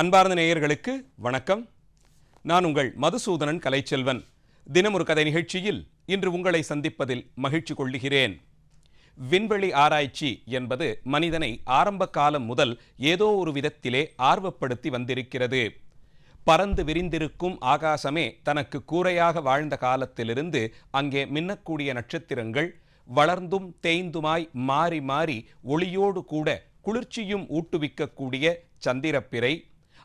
அன்பார்ந்த நேயர்களுக்கு வணக்கம். நான் உங்கள் மதுசூதனன் கலைச்செல்வன். தினமொரு கதை நிகழ்ச்சியில் இன்று உங்களை சந்திப்பதில் மகிழ்ச்சி கொள்ளுகிறேன். விண்வெளி ஆராய்ச்சி என்பது மனிதனை ஆரம்ப காலம் முதல் ஏதோ ஒரு விதத்திலே ஆர்வப்படுத்தி வந்திருக்கிறது. பறந்து விரிந்திருக்கும் ஆகாசமே தனக்கு கூரையாக வாழ்ந்த காலத்திலிருந்து அங்கே மின்னக்கூடிய நட்சத்திரங்கள் வளர்ந்தும் தேய்ந்துமாய் மாறி மாறி ஒளியோடு கூட குளிர்ச்சியும் ஊட்டுவிக்கக்கூடிய சந்திரப்பிறை.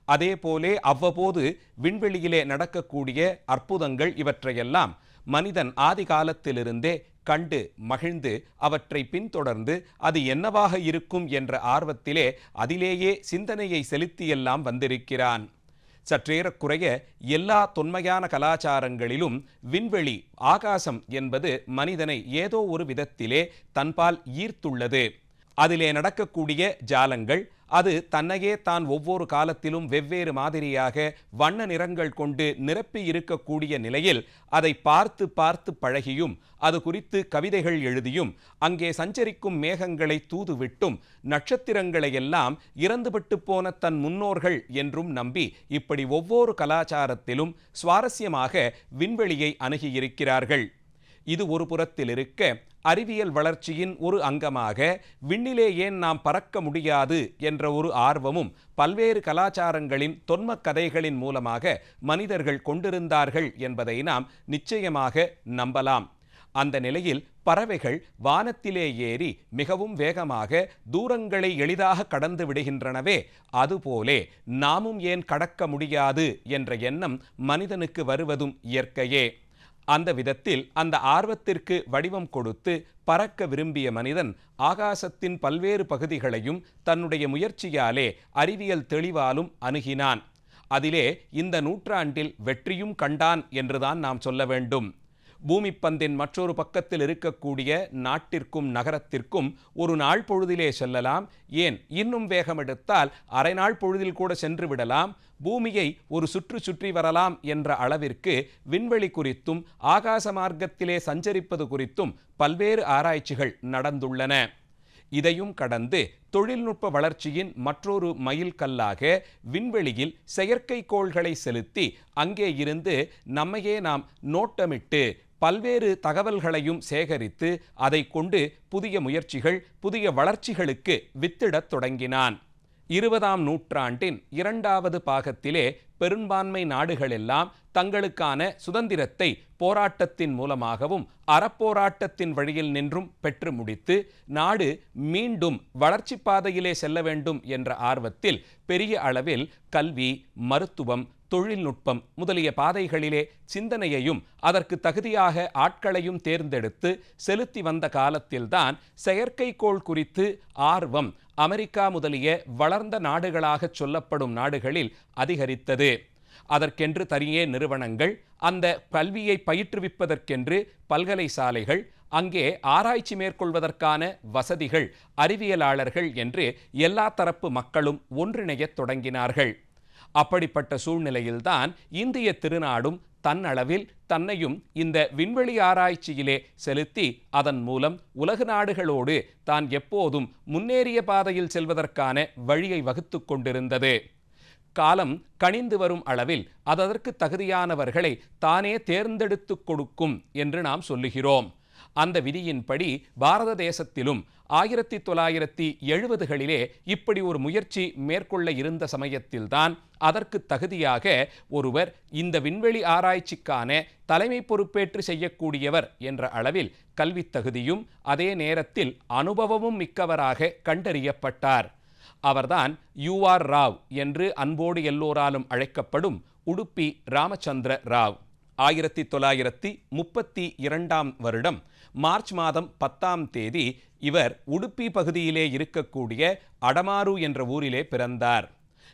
அதே போலே அவ்வப்போது விண்வெளியிலே நடக்கக்கூடிய அற்புதங்கள் இவற்றையெல்லாம் மனிதன் ஆதி காலத்திலிருந்தே கண்டு மகிழ்ந்து அவற்றை பின்தொடர்ந்து அது என்னவாக இருக்கும் என்ற ஆர்வத்திலே அதிலேயே சிந்தனையை செலுத்தியெல்லாம் வந்திருக்கிறான். சற்றேறக்குறைய எல்லா தொன்மையான கலாச்சாரங்களிலும் விண்வெளி ஆகாசம் என்பது மனிதனை ஏதோ ஒரு விதத்திலே தன்பால் ஈர்த்துள்ளது. அதிலே நடக்கக்கூடிய ஜாலங்கள் அது தன்னையே தான் ஒவ்வொரு காலத்திலும் வெவ்வேறு மாதிரியாக வண்ண நிறங்கள் கொண்டு நிரப்பி இருக்கக்கூடிய நிலையில் அதை பார்த்து பார்த்து பழகியும் அது குறித்து கவிதைகள் எழுதியும் அங்கே சஞ்சரிக்கும் மேகங்களை தூதுவிட்டும் நட்சத்திரங்களை எல்லாம் இறந்துவிட்டு போன தன் முன்னோர்கள் என்றும் நம்பி இப்படி ஒவ்வொரு கலாச்சாரத்திலும் சுவாரஸ்யமாக விண்வெளியை அணுகியிருக்கிறார்கள். இது ஒரு புறத்தில் இருக்க அறிவியல் வளர்ச்சியின் ஒரு அங்கமாக விண்ணிலே ஏன் நாம் பறக்க முடியாது என்ற ஒரு ஆர்வமும் பல்வேறு கலாச்சாரங்களின் தொன்ம கதைகளின் மூலமாக மனிதர்கள் கொண்டிருந்தார்கள் என்பதை நாம் நிச்சயமாக நம்பலாம். அந்த நிலையில் பறவைகள் வானத்திலே ஏறி மிகவும் வேகமாக தூரங்களை எளிதாக கடந்து விடுகின்றனவே அதுபோலே நாமும் ஏன் கடக்க முடியாது என்ற எண்ணம் மனிதனுக்கு வருவதும் இயற்கையே. அந்த விதத்தில் அந்த ஆர்வத்திற்கு வடிவம் கொடுத்து பறக்க விரும்பிய மனிதன் ஆகாசத்தின் பல்வேறு பகுதிகளையும் தன்னுடைய முயற்சியாலே அறிவியல் தெளிவாலும் அணுகினான். அதிலே இந்த நூற்றாண்டில் வெற்றியும் கண்டான் என்றுதான் நாம் சொல்ல வேண்டும். பூமிப்பந்தின் மற்றொரு பக்கத்தில் இருக்கக்கூடிய நாட்டிற்கும் நகரத்திற்கும் ஒரு நாள் பொழுதிலே செல்லலாம். ஏன்? இன்னும் வேகம் எடுத்தால் அரை நாள் பொழுதில் கூட சென்று விடலாம். பூமியை ஒரு சுற்று சுற்றி வரலாம் என்ற அளவிற்கு விண்வெளி குறித்தும் ஆகாச மார்க்கத்திலே சஞ்சரிப்பது குறித்தும் பல்வேறு ஆராய்ச்சிகள் நடந்துள்ளன. இதையும் கடந்து தொழில்நுட்ப வளர்ச்சியின் மற்றொரு மைல்கல்லாக விண்வெளியில் செயற்கைக்கோள்களை செலுத்தி அங்கே இருந்து நம்மையே நாம் நோட்டமிட்டு பல்வேறு தகவல்களையும் சேகரித்து அதை கொண்டு புதிய முயற்சிகள் புதிய வளர்ச்சிகளுக்கு வித்திடத் தொடங்கினான். இருபதாம் நூற்றாண்டின் இரண்டாவது பாகத்திலே பெரும்பான்மை நாடுகளெல்லாம் தங்களுக்கான சுதந்திரத்தை போராட்டத்தின் மூலமாகவும் அறப்போராட்டத்தின் வழியில் நின்றும் பெற்று முடித்து நாடு மீண்டும் வளர்ச்சி பாதையிலே செல்ல வேண்டும் என்ற ஆர்வத்தில் பெரிய அளவில் கல்வி மருத்துவம் தொழில்நுட்பம் முதலிய பாதைகளிலே சிந்தனையையும் அதற்கு தகுதியாக ஆட்களையும் தேர்ந்தெடுத்து செலுத்தி வந்த காலத்தில்தான் செயற்கைக்கோள் குறித்து ஆர்வம் அமெரிக்கா முதலிய வளர்ந்த நாடுகளாக சொல்லப்படும் நாடுகளில் அதிகரித்தது. அதற்கென்று தனியே நிறுவனங்கள் அந்த கல்வியை பயிற்றுவிப்பதற்கென்று பல்கலைசாலைகள் அங்கே ஆராய்ச்சி மேற்கொள்வதற்கான வசதிகள் அறிவியலாளர்கள் என்று எல்லா தரப்பு மக்களும் ஒன்றிணையத் தொடங்கினார்கள். அப்படிப்பட்ட சூழ்நிலையில்தான் இந்திய திருநாடும் தன்னளவில் தன்னையும் இந்த விண்வெளி ஆராய்ச்சியிலே செலுத்தி அதன் மூலம் உலக நாடுகளோடு தான் எப்போதும் முன்னேறிய பாதையில் செல்வதற்கான வழியை வகுத்து கொண்டிருந்தது. காலம் கணிந்து வரும் அளவில் அதற்கு தகுதியானவர்களை தானே தேர்ந்தெடுத்து கொடுக்கும் என்று நாம் சொல்லுகிறோம். அந்த விதியின்படி பாரத தேசத்திலும் ஆயிரத்தி தொள்ளாயிரத்தி எழுபதுகளிலே இப்படி ஒரு முயற்சி மேற்கொள்ள இருந்த சமயத்தில்தான் அதற்கு தகுதியாக ஒருவர் இந்த விண்வெளி ஆராய்ச்சிக்கான தலைமை பொறுப்பேற்று செய்யக்கூடியவர் என்ற அளவில் கல்வித் தகுதியும் அதே நேரத்தில் அனுபவமும் மிக்கவராக கண்டறியப்பட்டார். அவர்தான் யூ ஆர் ராவ் என்று அன்போடு எல்லோராலும் அழைக்கப்படும் உடுப்பி ராமச்சந்திர ராவ். ஆயிரத்தி தொள்ளாயிரத்தி முப்பத்தி இரண்டாம் வருடம் மார்ச் மாதம் பத்தாம் தேதி இவர் உடுப்பி பகுதியிலே இருக்கக்கூடிய அடமாரு என்ற ஊரிலே பிறந்தார்.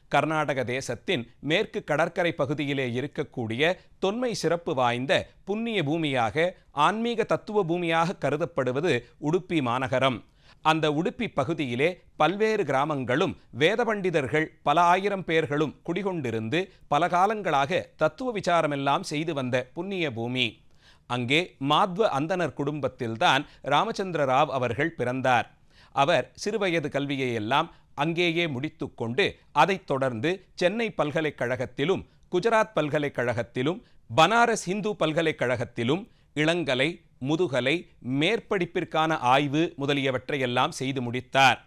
கர்நாடக தேசத்தின் மேற்கு கடற்கரை பகுதியிலே இருக்கக்கூடிய தொன்மை சிறப்பு வாய்ந்த புண்ணிய பூமியாக ஆன்மீக தத்துவ பூமியாக கருதப்படுவது உடுப்பி மாநகரம். அந்த உடுப்பி பகுதியிலே பல்வேறு கிராமங்களும் வேத பண்டிதர்கள் பல ஆயிரம் பேர்களும் குடிகொண்டிருந்து பல காலங்களாக தத்துவ விசாரமெல்லாம் செய்து வந்த புண்ணிய பூமி. அங்கே மாத்வ அந்தனர் குடும்பத்தில்தான் ராமச்சந்திர ராவ் அவர்கள் பிறந்தார். அவர் சிறுவயது கல்வியை எல்லாம் அங்கேயே முடித்துக்கொண்டு அதைத் தொடர்ந்து சென்னை பல்கலைக்கழகத்திலும் குஜராத் பல்கலைக்கழகத்திலும் பனாரஸ் இந்து பல்கலைக்கழகத்திலும் இளங்கலை முதுகலை மேற்படிப்பிற்கான ஆய்வு முதலியவற்றையெல்லாம் செய்து முடித்தார்.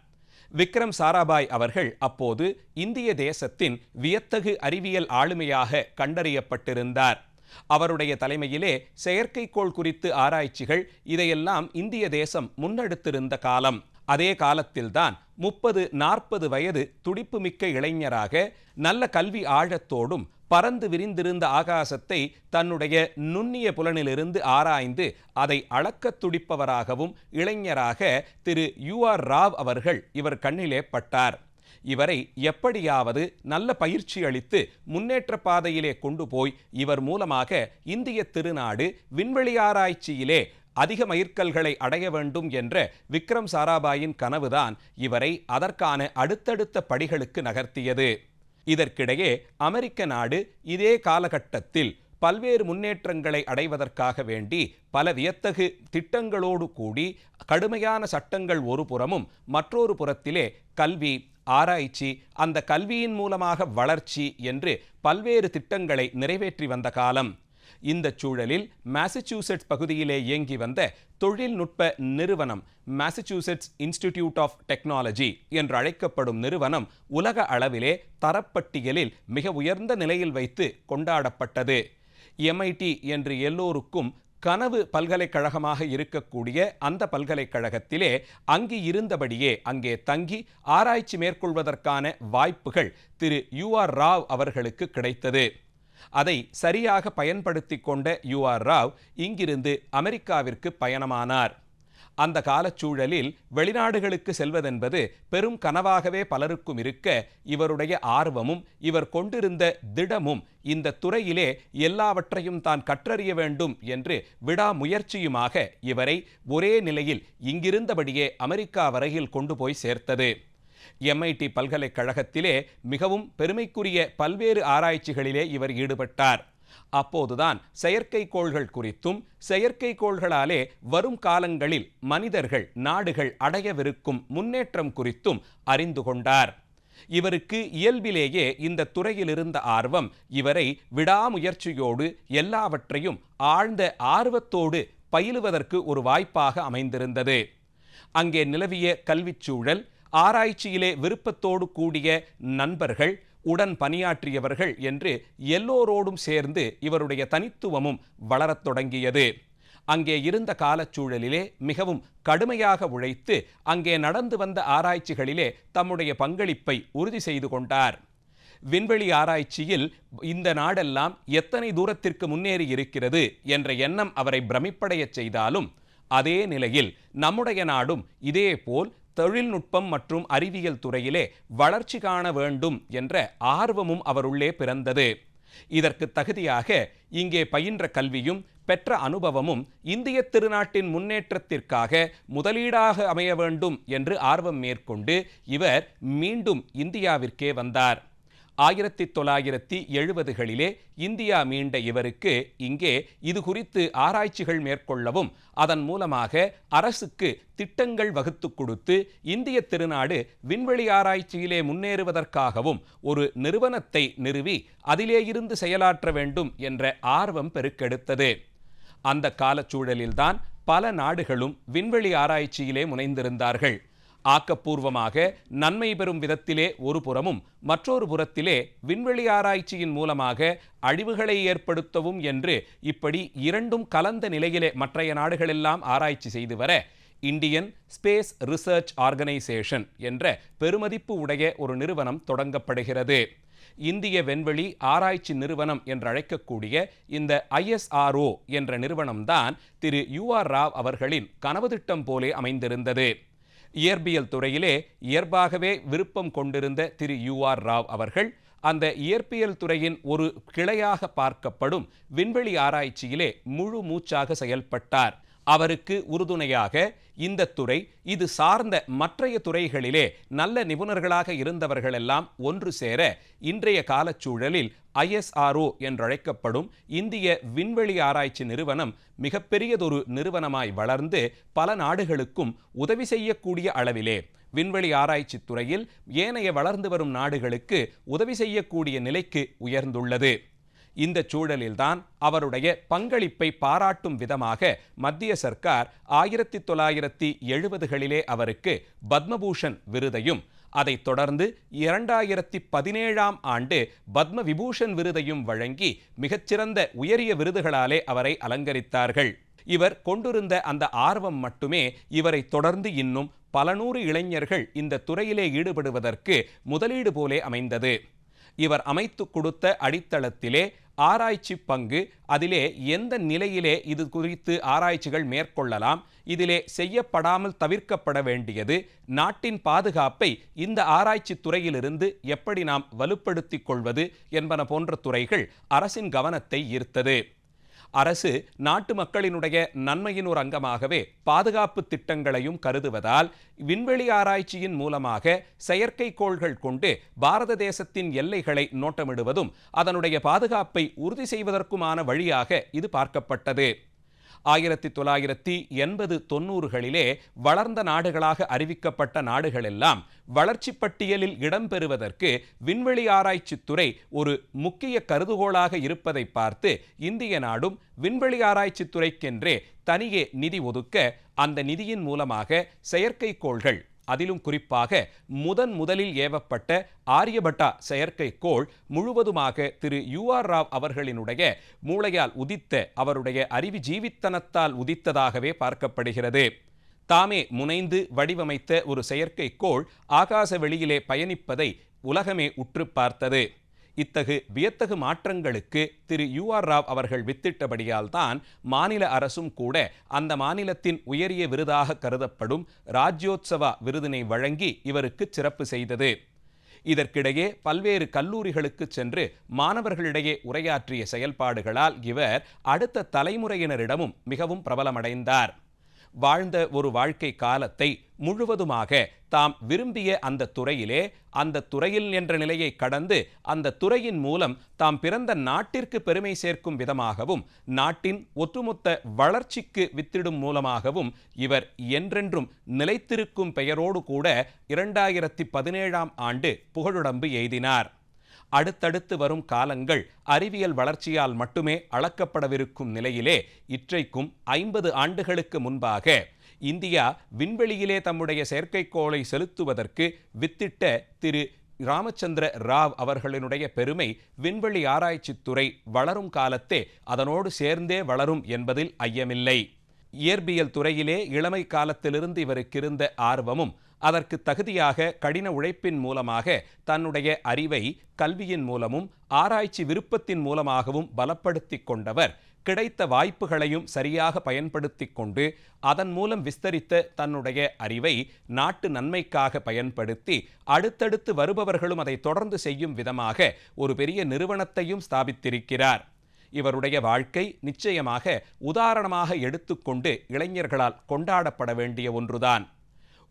விக்ரம் சாராபாய் அவர்கள் அப்போது இந்திய தேசத்தின் வியத்தகு அறிவியல் ஆளுமையாக கண்டறியப்பட்டிருந்தார். அவருடைய தலைமையிலே செயற்கைக்கோள் குறித்து ஆராய்ச்சிகள் இதையெல்லாம் இந்திய தேசம் முன்னெடுத்திருந்த காலம். அதே காலத்தில்தான் முப்பது நாற்பது வயது துடிப்புமிக்க இளைஞராக நல்ல கல்வி ஆழத்தோடும் பறந்து விரிந்திருந்த ஆகாசத்தை தன்னுடைய நுண்ணிய புலனிலிருந்து ஆராய்ந்து அதை அளக்கத் துடிப்பவராகவும் இளைஞராக திரு யு ஆர் ராவ் அவர்கள் இவர் கண்ணிலே பட்டார். இவரை எப்படியாவது நல்ல பயிற்சி அளித்து முன்னேற்ற பாதையிலே கொண்டு போய் இவர் மூலமாக இந்திய திருநாடு விண்வெளி ஆராய்ச்சியிலே அதிக மயிர்கல்களை அடைய வேண்டும் என்ற விக்ரம் சாராபாயின் கனவுதான் இவரை அதற்கான அடுத்தடுத்த படிகளுக்கு நகர்த்தியது. இதற்கிடையே அமெரிக்க நாடு இதே காலகட்டத்தில் பல்வேறு முன்னேற்றங்களை அடைவதற்காக வேண்டி பல வியத்தகு திட்டங்களோடு கூடி கடுமையான சட்டங்கள் ஒரு புறமும் மற்றொரு புறத்திலே கல்வி ஆராய்ச்சி அந்த கல்வியின் மூலமாக வளர்ச்சி என்று பல்வேறு திட்டங்களை நிறைவேற்றி வந்த காலம். இந்த சூழலில் மாசச்சூசெட்ஸ் பகுதியிலே இயங்கி வந்த தொழில்நுட்ப நிறுவனம் மாசச்சூசெட்ஸ் இன்ஸ்டிடியூட் ஆஃப் டெக்னாலஜி என்று அழைக்கப்படும் நிறுவனம் உலக அளவிலே தரப்பட்டியலில் மிக உயர்ந்த நிலையில் வைத்து கொண்டாடப்பட்டது. எம்ஐடி என்று எல்லோருக்கும் கனவு பல்கலைக்கழகமாக இருக்கக்கூடிய அந்த பல்கலைக்கழகத்திலே அங்கு இருந்தபடியே அங்கே தங்கி ஆராய்ச்சி மேற்கொள்வதற்கான வாய்ப்புகள் திரு யு ஆர் ராவ் அவர்களுக்கு கிடைத்தது. அதை சரியாக பயன்படுத்தி கொண்ட யு ஆர் ராவ் இங்கிருந்து அமெரிக்காவிற்கு பயணமானார். அந்த காலச்சூழலில் வெளிநாடுகளுக்கு செல்வதென்பது பெரும் கனவாகவே பலருக்கும் இருக்க இவருடைய ஆர்வமும் இவர் கொண்டிருந்த திடமும் இந்த துறையிலே எல்லாவற்றையும் தான் கற்றறிய வேண்டும் என்று விடாமுயற்சியுமாக இவரை ஒரே நிலையில் இங்கிருந்தபடியே அமெரிக்கா வரையில் கொண்டு போய் சேர்த்தது. எம்ஐடி பல்கலைக்கழகத்திலே மிகவும் பெருமைக்குரிய பல்வேறு ஆராய்ச்சிகளிலே இவர் ஈடுபட்டார். அப்போதுதான் செயற்கைக்கோள்கள் குறித்தும் செயற்கைக்கோள்களாலே வரும் காலங்களில் மனிதர்கள் நாடுகள் அடையவிருக்கும் முன்னேற்றம் குறித்தும் அறிந்து கொண்டார். இவருக்கு இயல்பிலேயே இந்த துறையிலிருந்த ஆர்வம் இவரை விடாமுயற்சியோடு எல்லாவற்றையும் ஆழ்ந்த ஆர்வத்தோடு பயிலுவதற்கு ஒரு வாய்ப்பாக அமைந்திருந்தது. அங்கே நிலவிய கல்விச் சூழல் ஆராய்ச்சியிலே விருப்பத்தோடு கூடிய நண்பர்கள் உடன் பணியாற்றியவர்கள் என்று எல்லோரோடும் சேர்ந்து இவருடைய தனித்துவமும் வளரத் தொடங்கியது. அங்கே இருந்த காலச்சூழலிலே மிகவும் கடுமையாக உழைத்து அங்கே நடந்து வந்த ஆராய்ச்சிகளிலே தம்முடைய பங்களிப்பை உறுதி செய்து கொண்டார். விண்வெளி ஆராய்ச்சியில் இந்த நாடெல்லாம் எத்தனை தூரத்திற்கு முன்னேறி இருக்கிறது என்ற எண்ணம் அவரை பிரமிப்படையச் செய்தாலும் அதே நிலையில் நம்முடைய நாடும் இதேபோல் தொழில்நுட்பம் மற்றும் அறிவியல் துறையிலே வளர்ச்சி காண வேண்டும் என்ற ஆர்வமும் அவருள்ளே பிறந்தது. இதற்கு தகுதியாக இங்கே பயின்ற கல்வியும் பெற்ற அனுபவமும் இந்திய திருநாட்டின் முன்னேற்றத்திற்காக முதலீடாக அமைய வேண்டும் என்று ஆர்வம் மேற்கொண்டு இவர் மீண்டும் இந்தியாவிற்கே வந்தார். ஆயிரத்தி தொள்ளாயிரத்தி எழுபதுகளிலே இந்தியா மீண்ட இவருக்கு இங்கே இது குறித்து ஆராய்ச்சிகள் மேற்கொள்ளவும் அதன் மூலமாக அரசுக்கு திட்டங்கள் வகுத்து கொடுத்து இந்திய திருநாடு விண்வெளி ஆராய்ச்சியிலே முன்னேறுவதற்காகவும் ஒரு நிறுவனத்தை நிறுவி அதிலே இருந்து செயலாற்ற வேண்டும் என்ற ஆர்வம் பெருக்கெடுத்தது. அந்த காலச்சூழலில்தான் பல நாடுகளும் விண்வெளி ஆராய்ச்சியிலே முனைந்திருந்தார்கள். ஆக்கப்பூர்வமாக நன்மை பெறும் விதத்திலே ஒரு புறமும் மற்றொரு புறத்திலே விண்வெளி ஆராய்ச்சியின் மூலமாக அழிவுகளை ஏற்படுத்தவும் என்று இப்படி இரண்டும் கலந்த நிலையிலே மற்றைய நாடுகளெல்லாம் ஆராய்ச்சி செய்து வர இந்தியன் ஸ்பேஸ் ரிசர்ச் ஆர்கனைசேஷன் என்ற பெருமதிப்பு உடைய ஒரு நிறுவனம் தொடங்கப்படுகிறது. இந்திய வெண்வெளி ஆராய்ச்சி நிறுவனம் என்று அழைக்கக்கூடிய இந்த ஐஎஸ்ஆர்ஓ என்ற நிறுவனம்தான் திரு யு ஆர் ராவ் அவர்களின் கனவு திட்டம் போலே அமைந்திருந்தது. இயற்பியல் துறையிலே இயல்பாகவே விருப்பம் கொண்டிருந்த திரு யு ஆர் ராவ் அவர்கள் அந்த இயற்பியல் துறையின் ஒரு கிளையாக பார்க்கப்படும் விண்வெளி ஆராய்ச்சியிலே முழு மூச்சாக செயல்பட்டார். அவருக்கு உறுதுணையாக இந்த துறை இது சார்ந்த மற்றைய துறைகளிலே நல்ல நிபுணர்களாக இருந்தவர்களெல்லாம் ஒன்று சேர இன்றைய காலச்சூழலில் ஐஎஸ்ஆர்ஓ என்றழைக்கப்படும் இந்திய விண்வெளி ஆராய்ச்சி நிறுவனம் மிகப்பெரியதொரு நிறுவனமாய் வளர்ந்து பல நாடுகளுக்கும் உதவி செய்யக்கூடிய அளவிலே விண்வெளி ஆராய்ச்சி துறையில் ஏனைய வளர்ந்து வரும் நாடுகளுக்கு உதவி செய்யக்கூடிய நிலைக்கு உயர்ந்துள்ளது. இந்த சூழலில்தான் அவருடைய பங்களிப்பை பாராட்டும் விதமாக மத்திய சர்க்கார் ஆயிரத்தி தொள்ளாயிரத்தி எழுபதுகளிலே அவருக்கு பத்மபூஷன் விருதையும் அதைத் தொடர்ந்து இரண்டாயிரத்தி பதினேழாம் ஆண்டு பத்ம விபூஷன் விருதையும் வழங்கி மிகச்சிறந்த உயரிய விருதுகளாலே அவரை அலங்கரித்தார்கள். இவர் கொண்டிருந்த அந்த ஆர்வம் மட்டுமே இவரை தொடர்ந்து இன்னும் பல நூறு இளைஞர்கள் இந்த துறையிலே ஈடுபடுவதற்கு முதலீடு போலே அமைந்தது. இவர் அமைத்து கொடுத்த அடித்தளத்திலே ஆராய்ச்சி பங்கு அதிலே எந்த நிலையிலே இது குறித்து ஆராய்ச்சிகள் மேற்கொள்ளலாம் இதிலே செய்யப்படாமல் தவிர்க்கப்பட வேண்டியது நாட்டின் பாதுகாப்பை இந்த ஆராய்ச்சி துறையிலிருந்து எப்படி நாம் வலுப்படுத்திக் கொள்வது என்பன போன்ற துறைகள் அரசின் கவனத்தை ஈர்த்தது. அரசு நாட்டு மக்களினுடைய நன்மையின் ஒரு அங்கமாகவே பாதுகாப்பு திட்டங்களையும் கருதுவதால் விண்வெளி ஆராய்ச்சியின் மூலமாக செயற்கைக்கோள்கள் கொண்டு பாரத தேசத்தின் எல்லைகளை நோட்டமிடுவதும் அதனுடைய பாதுகாப்பை உறுதி செய்வதற்குமான வழியாக இது பார்க்கப்பட்டது. ஆயிரத்தி தொள்ளாயிரத்தி எண்பது தொன்னூறுகளிலே வளர்ந்த நாடுகளாக அறிவிக்கப்பட்ட நாடுகளெல்லாம் வளர்ச்சி பட்டியலில் இடம்பெறுவதற்கு விண்வெளி ஆராய்ச்சி துறை ஒரு முக்கிய கருதுகோளாக இருப்பதை பார்த்து இந்திய நாடும் விண்வெளி ஆராய்ச்சி துறைக்கென்றே தனியே நிதி ஒதுக்க அந்த நிதியின் மூலமாக செயற்கைக்கோள்கள் அதிலும் குறிப்பாக முதன் முதலில் ஏவப்பட்ட ஆரியபட்டா செயற்கைக்கோள் முழுவதுமாக திரு யூ ஆர் ராவ் அவர்களினுடைய மூளையால் உதித்த அவருடைய அறிவு ஜீவித்தனத்தால் உதித்ததாகவே பார்க்கப்படுகிறது. தாமே முனைந்து வடிவமைத்த ஒரு செயற்கைக்கோள் ஆகாச வெளியிலே பயணிப்பதை உலகமே உற்று பார்த்தது. இத்தகு வியத்தகு மாற்றங்களுக்கு திரு யு ஆர் ராவ் அவர்கள் வித்திட்டபடியால் தான் மாநில அரசும் கூட அந்த மாநிலத்தின் உயரிய விருதாக கருதப்படும் ராஜ்யோத்சவா விருதினை வழங்கி இவருக்கு சிறப்பு செய்தது. இதற்கிடையே பல்வேறு கல்லூரிகளுக்கு சென்று மாணவர்களிடையே உரையாற்றிய செயல்பாடுகளால் இவர் அடுத்த தலைமுறையினரிடமும் மிகவும் பிரபலமடைந்தார். வாழ்ந்த ஒரு வாழ்க்கை காலத்தை முழுவதுமாக தாம் விரும்பிய அந்த துறையிலே அந்த துறையில் என்ற நிலையை கடந்து அந்த துறையின் மூலம் தாம் பிறந்த நாட்டிற்கு பெருமை சேர்க்கும் விதமாகவும் நாட்டின் ஒட்டுமொத்த வளர்ச்சிக்கு வித்திடும் மூலமாகவும் இவர் என்றென்றும் நிலைத்திருக்கும் பெயரோடு கூட இரண்டாயிரத்தி பதினேழாம் ஆண்டு புகழுடம்பு எய்தினார். அடுத்தடுத்து வரும் காலங்கள் அறிவியல் வளர்ச்சியால் மட்டுமே அளக்கப்படவிருக்கும் நிலையிலே இற்றைக்கும் ஐம்பது ஆண்டுகளுக்கு முன்பாக இந்தியா விண்வெளியிலே தம்முடைய செயற்கைக்கோளை செலுத்துவதற்கு வித்திட்ட திரு ராமச்சந்திர ராவ் அவர்களினுடைய பெருமை விண்வெளி ஆராய்ச்சித்துறை வளரும் காலத்தே அதனோடு சேர்ந்தே வளரும் என்பதில் ஐயமில்லை. இயற்பியல் துறையிலே இளமை காலத்திலிருந்து இவருக்கு இருந்த ஆர்வமும் அதற்கு தகுதியாக கடின உழைப்பின் மூலமாக தன்னுடைய அறிவை கல்வியின் மூலமும் ஆராய்ச்சி விருப்பத்தின் மூலமாகவும் பலப்படுத்தி கொண்டவர். கிடைத்த வாய்ப்புகளையும் சரியாக பயன்படுத்தி கொண்டு அதன் மூலம் விஸ்தரித்த தன்னுடைய அறிவை நாட்டு நன்மைக்காக பயன்படுத்தி அடுத்தடுத்து வருபவர்களும் அதை தொடர்ந்து செய்யும் விதமாக ஒரு பெரிய நிறுவனத்தையும் ஸ்தாபித்திருக்கிறார். இவருடைய வாழ்க்கை நிச்சயமாக உதாரணமாக எடுத்துக்கொண்டு இளைஞர்களால் கொண்டாடப்பட வேண்டிய ஒன்றுதான்.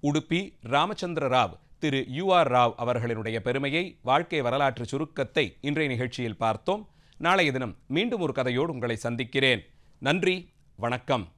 உடுப்பி ராமச்சந்திர ராவ் திரு யூ ஆர் ராவ் அவர்களினுடைய பெருமையை வாழ்க்கை வரலாற்று சுருக்கத்தை இன்றைய நிகழ்ச்சியில் பார்த்தோம். நாளைய தினம் மீண்டும் ஒரு கதையோடு உங்களை சந்திக்கிறேன். நன்றி வணக்கம்.